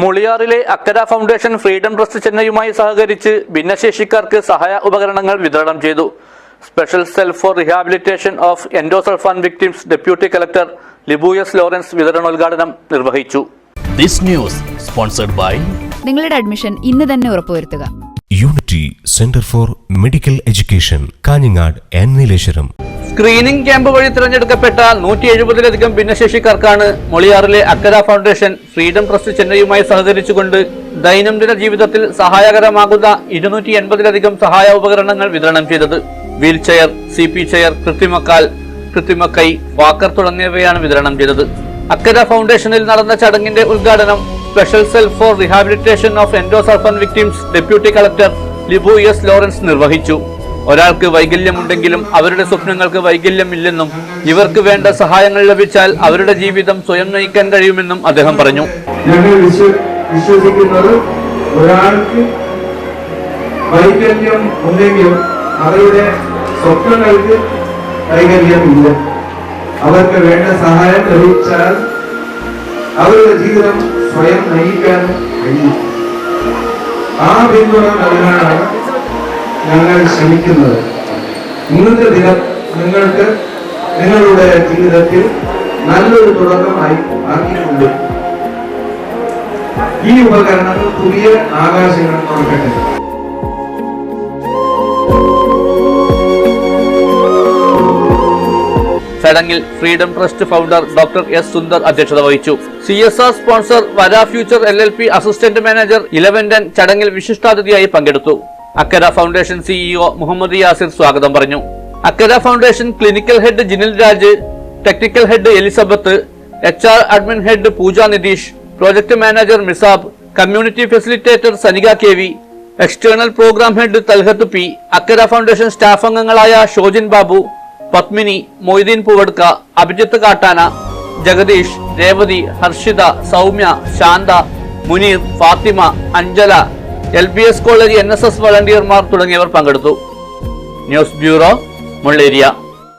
മുളിയാറിലെ Akkara foundation freedom trust ചെന്നൈയുമായി സഹകരിച്ച് ഭിന്നശേഷിക്കാർക്ക് സഹായ ഉപകരണങ്ങൾ വിതരണം ചെയ്തു. Special cell for rehabilitation of endosulfan victims deputy collector Libu S Lawrence വിതരണോദ്ഘാടനം നിർവഹിച്ചു. ദിസ് ന്യൂസ് സ്പോൺസർഡ് ബൈ നിങ്ങളുടെ അഡ്മിഷൻ ഇന്ന് തന്നെ ഉറപ്പുവരുത്തുക. Unity centre for medical education Kanhangad and Nileshwaram screening camp വഴി തിരഞ്ഞെടുക്കപ്പെട്ട നൂറ്റി എഴുപതിലധികം ഭിന്നശേഷിക്കാർക്കാണ് മൊളിയാറിലെ അക്കര ഫൗണ്ടേഷൻ ഫ്രീഡം ട്രസ്റ്റ് ചെന്നൈയുമായി സഹകരിച്ചുകൊണ്ട് ദൈനംദിന ജീവിതത്തിൽ സഹായകരമാകുന്ന ഇരുന്നൂറ്റി എൺപതിലധികം സഹായ ഉപകരണങ്ങൾ വിതരണം ചെയ്തത്. Wheel chair C P chair കൃത്രിമക്കാൽ കൃത്രിമക്കൈ വാക്കർ തുടങ്ങിയവയാണ് വിതരണം ചെയ്തത്. അക്കര ഫൗണ്ടേഷനിൽ നടന്ന ചടങ്ങിന്റെ ഉദ്ഘാടനം special cell for rehabilitation of endosulfan victims deputy collector Libu S Lawrence നിർവഹിച്ചു. ഒരാൾക്ക് വൈകല്യമുണ്ടെങ്കിലും അവരുടെ സ്വപ്നങ്ങൾക്ക് വൈകല്യമില്ലെന്നും ഇവർക്ക് വേണ്ട സഹായങ്ങൾ ലഭിച്ചാൽ അവരുടെ ജീവിതം സ്വയം നയിക്കാൻ കഴിയുമെന്നും അദ്ദേഹം പറഞ്ഞു. വിശ്വസിക്കുന്നത് ഒരാൾക്ക് വൈകല്യം ഉണ്ടെങ്കിലും അവരുടെ സ്വപ്നങ്ങൾക്ക് വൈകല്യമില്ല. അവർക്ക് വേണ്ട സഹായം ലഭിച്ചാൽ അവരുടെ ജീവിതം സ്വയം നയിക്കാൻ കഴിയും. ആ പിന്തുണ നൽകാനാണ് ഞങ്ങൾ ശ്രമിക്കുന്നത്. ഇന്നത്തെ ദിനം നിങ്ങൾക്ക് നിങ്ങളുടെ ജീവിതത്തിൽ നല്ലൊരു തുടക്കമായി ആക്കിയിട്ടുണ്ട് ഈ ഉപകരണങ്ങൾ പുതിയ ആകാശങ്ങൾ തുറക്കട്ടെ. ചടങ്ങിൽ freedom trust founder doctor S Sundar അധ്യക്ഷത വഹിച്ചു. C S R sponsor Vara future L L P assistant manager Elavendan ചടങ്ങിൽ വിശിഷ്ടാതിഥിയായി പങ്കെടുത്തു. അക്കര ഫൗണ്ടേഷൻ സിഇഒ മുഹമ്മദ് യാസിർ സ്വാഗതം പറഞ്ഞു. Akkara foundation clinical head Jinil Raj technical head Elizabeth H R admin head Pooja Nitish project manager Misab community facilitator Sanika K V external programme head Talhath P Akkara foundation staff അംഗങ്ങളായ Shojin Babu Padmini Moideen Poovadukka Abhijith Kattana Jagadish Revathi Harshitha Soumya Shantha Muneer Fathima Anjala L B S college N S S വളണ്ടിയർമാർ തുടങ്ങിയവർ പങ്കെടുത്തു. News bureau Mulleria.